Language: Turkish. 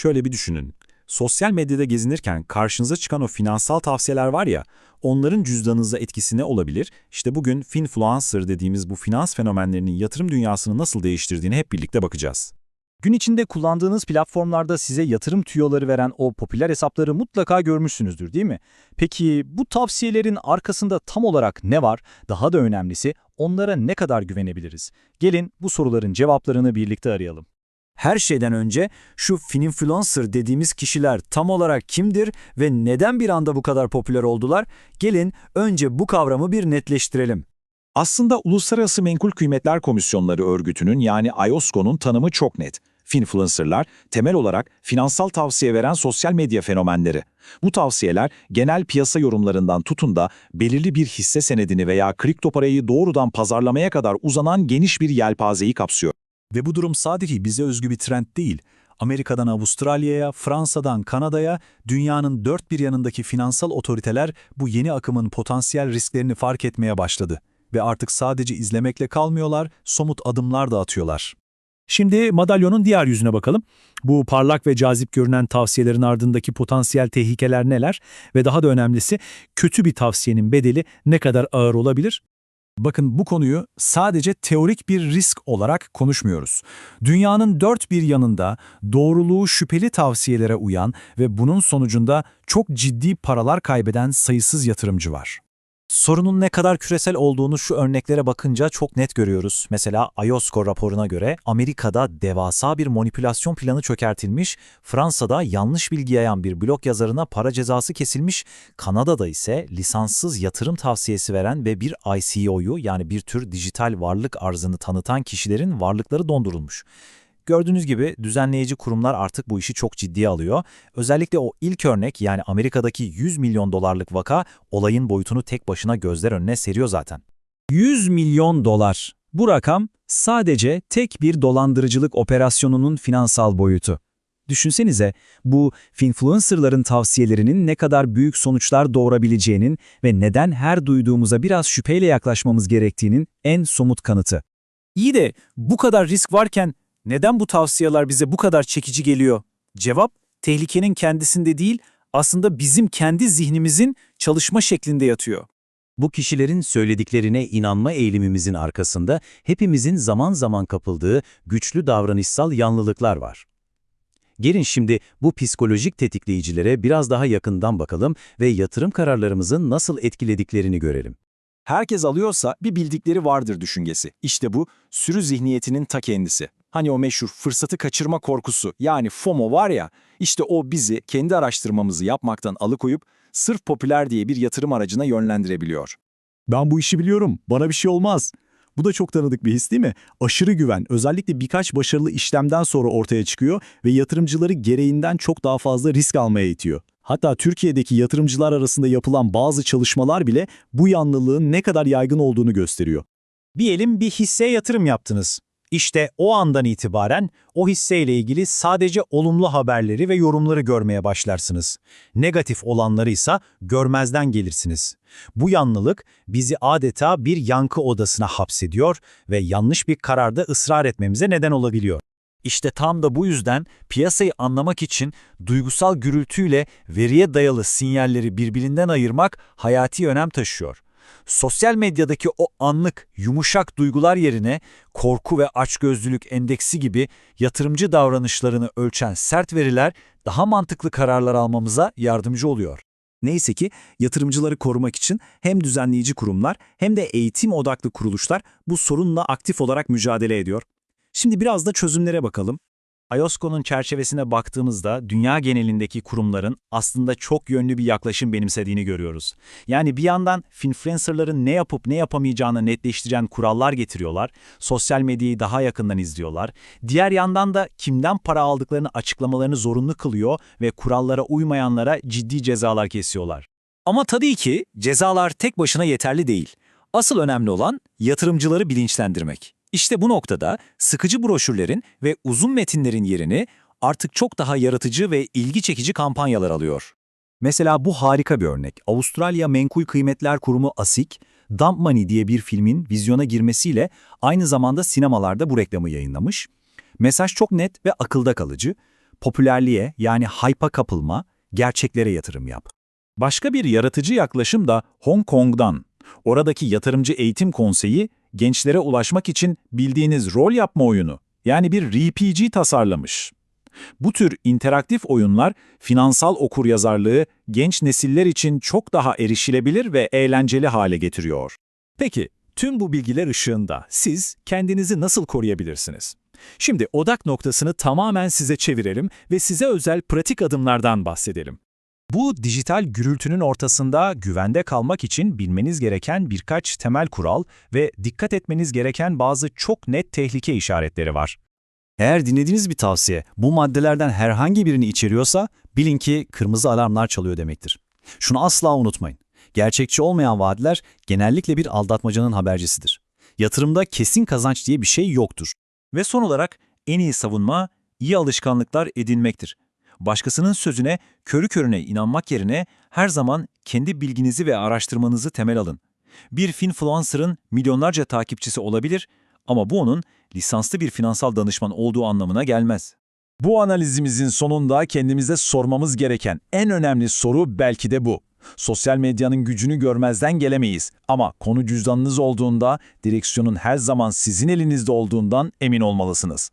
Şöyle bir düşünün. Sosyal medyada gezinirken karşınıza çıkan o finansal tavsiyeler var ya, onların cüzdanınıza etkisi ne olabilir? İşte bugün finfluencer dediğimiz bu finans fenomenlerinin yatırım dünyasını nasıl değiştirdiğini hep birlikte bakacağız. Gün içinde kullandığınız platformlarda size yatırım tüyoları veren o popüler hesapları mutlaka görmüşsünüzdür değil mi? Peki bu tavsiyelerin arkasında tam olarak ne var? Daha da önemlisi onlara ne kadar güvenebiliriz? Gelin bu soruların cevaplarını birlikte arayalım. Her şeyden önce şu finfluencer dediğimiz kişiler tam olarak kimdir ve neden bir anda bu kadar popüler oldular? Gelin önce bu kavramı bir netleştirelim. Aslında Uluslararası Menkul Kıymetler Komisyonları örgütünün yani IOSCO'nun tanımı çok net. Finfluencerlar temel olarak finansal tavsiye veren sosyal medya fenomenleri. Bu tavsiyeler genel piyasa yorumlarından tutun da belirli bir hisse senedini veya kripto parayı doğrudan pazarlamaya kadar uzanan geniş bir yelpazeyi kapsıyor. Ve bu durum sadece bize özgü bir trend değil. Amerika'dan Avustralya'ya, Fransa'dan Kanada'ya, dünyanın dört bir yanındaki finansal otoriteler bu yeni akımın potansiyel risklerini fark etmeye başladı. Ve artık sadece izlemekle kalmıyorlar, somut adımlar da atıyorlar. Şimdi madalyonun diğer yüzüne bakalım. Bu parlak ve cazip görünen tavsiyelerin ardındaki potansiyel tehlikeler neler ve daha da önemlisi kötü bir tavsiyenin bedeli ne kadar ağır olabilir? Bakın bu konuyu sadece teorik bir risk olarak konuşmuyoruz. Dünyanın dört bir yanında doğruluğu şüpheli tavsiyelere uyan ve bunun sonucunda çok ciddi paralar kaybeden sayısız yatırımcı var. Sorunun ne kadar küresel olduğunu şu örneklere bakınca çok net görüyoruz. Mesela IOSCO raporuna göre Amerika'da devasa bir manipülasyon planı çökertilmiş, Fransa'da yanlış bilgi yayan bir blog yazarına para cezası kesilmiş, Kanada'da ise lisanssız yatırım tavsiyesi veren ve bir ICO'yu yani bir tür dijital varlık arzını tanıtan kişilerin varlıkları dondurulmuş. Gördüğünüz gibi düzenleyici kurumlar artık bu işi çok ciddiye alıyor. Özellikle o ilk örnek yani Amerika'daki 100 milyon dolarlık vaka olayın boyutunu tek başına gözler önüne seriyor zaten. 100 milyon dolar. Bu rakam sadece tek bir dolandırıcılık operasyonunun finansal boyutu. Düşünsenize bu finfluencerların tavsiyelerinin ne kadar büyük sonuçlar doğurabileceğinin ve neden her duyduğumuza biraz şüpheyle yaklaşmamız gerektiğinin en somut kanıtı. İyi de bu kadar risk varken neden bu tavsiyeler bize bu kadar çekici geliyor? Cevap, tehlikenin kendisinde değil, aslında bizim kendi zihnimizin çalışma şeklinde yatıyor. Bu kişilerin söylediklerine inanma eğilimimizin arkasında hepimizin zaman zaman kapıldığı güçlü davranışsal yanlılıklar var. Gelin şimdi bu psikolojik tetikleyicilere biraz daha yakından bakalım ve yatırım kararlarımızı nasıl etkilediklerini görelim. Herkes alıyorsa bir bildikleri vardır düşüncesi. İşte bu sürü zihniyetinin ta kendisi. Hani o meşhur fırsatı kaçırma korkusu yani FOMO var ya, işte o bizi kendi araştırmamızı yapmaktan alıkoyup sırf popüler diye bir yatırım aracına yönlendirebiliyor. Ben bu işi biliyorum, bana bir şey olmaz. Bu da çok tanıdık bir his değil mi? Aşırı güven, özellikle birkaç başarılı işlemden sonra ortaya çıkıyor ve yatırımcıları gereğinden çok daha fazla risk almaya itiyor. Hatta Türkiye'deki yatırımcılar arasında yapılan bazı çalışmalar bile bu yanlılığın ne kadar yaygın olduğunu gösteriyor. Diyelim bir hisseye yatırım yaptınız. İşte o andan itibaren o hisseyle ilgili sadece olumlu haberleri ve yorumları görmeye başlarsınız. Negatif olanları ise görmezden gelirsiniz. Bu yanlılık bizi adeta bir yankı odasına hapsediyor ve yanlış bir kararda ısrar etmemize neden olabiliyor. İşte tam da bu yüzden piyasayı anlamak için duygusal gürültüyle veriye dayalı sinyalleri birbirinden ayırmak hayati önem taşıyor. Sosyal medyadaki o anlık, yumuşak duygular yerine korku ve açgözlülük endeksi gibi yatırımcı davranışlarını ölçen sert veriler daha mantıklı kararlar almamıza yardımcı oluyor. Neyse ki yatırımcıları korumak için hem düzenleyici kurumlar hem de eğitim odaklı kuruluşlar bu sorunla aktif olarak mücadele ediyor. Şimdi biraz da çözümlere bakalım. IOSCO'nun çerçevesine baktığımızda dünya genelindeki kurumların aslında çok yönlü bir yaklaşım benimsediğini görüyoruz. Yani bir yandan finfluencerların ne yapıp ne yapamayacağını netleştiren kurallar getiriyorlar, sosyal medyayı daha yakından izliyorlar. Diğer yandan da kimden para aldıklarını açıklamalarını zorunlu kılıyor ve kurallara uymayanlara ciddi cezalar kesiyorlar. Ama tabii ki cezalar tek başına yeterli değil. Asıl önemli olan yatırımcıları bilinçlendirmek. İşte bu noktada sıkıcı broşürlerin ve uzun metinlerin yerini artık çok daha yaratıcı ve ilgi çekici kampanyalar alıyor. Mesela bu harika bir örnek. Avustralya Menkul Kıymetler Kurumu ASIC, Dump Money diye bir filmin vizyona girmesiyle aynı zamanda sinemalarda bu reklamı yayınlamış. Mesaj çok net ve akılda kalıcı. popülerliğe yani hype'a kapılma, gerçeklere yatırım yap. Başka bir yaratıcı yaklaşım da Hong Kong'dan. Oradaki yatırımcı eğitim konseyi gençlere ulaşmak için bildiğiniz rol yapma oyunu yani bir RPG tasarlamış. Bu tür interaktif oyunlar finansal okuryazarlığı genç nesiller için çok daha erişilebilir ve eğlenceli hale getiriyor. Peki, tüm bu bilgiler ışığında siz kendinizi nasıl koruyabilirsiniz? Şimdi odak noktasını tamamen size çevirelim ve size özel pratik adımlardan bahsedelim. Bu dijital gürültünün ortasında güvende kalmak için bilmeniz gereken birkaç temel kural ve dikkat etmeniz gereken bazı çok net tehlike işaretleri var. Eğer dinlediğiniz bir tavsiye bu maddelerden herhangi birini içeriyorsa bilin ki kırmızı alarmlar çalıyor demektir. Şunu asla unutmayın. Gerçekçi olmayan vaatler genellikle bir aldatmacanın habercisidir. Yatırımda kesin kazanç diye bir şey yoktur. Ve son olarak en iyi savunma iyi alışkanlıklar edinmektir. Başkasının sözüne körü körüne inanmak yerine her zaman kendi bilginizi ve araştırmanızı temel alın. Bir finfluencer'ın milyonlarca takipçisi olabilir ama bu onun lisanslı bir finansal danışman olduğu anlamına gelmez. Bu analizimizin sonunda kendimize sormamız gereken en önemli soru belki de bu. Sosyal medyanın gücünü görmezden gelemeyiz ama konu cüzdanınız olduğunda direksiyonun her zaman sizin elinizde olduğundan emin olmalısınız.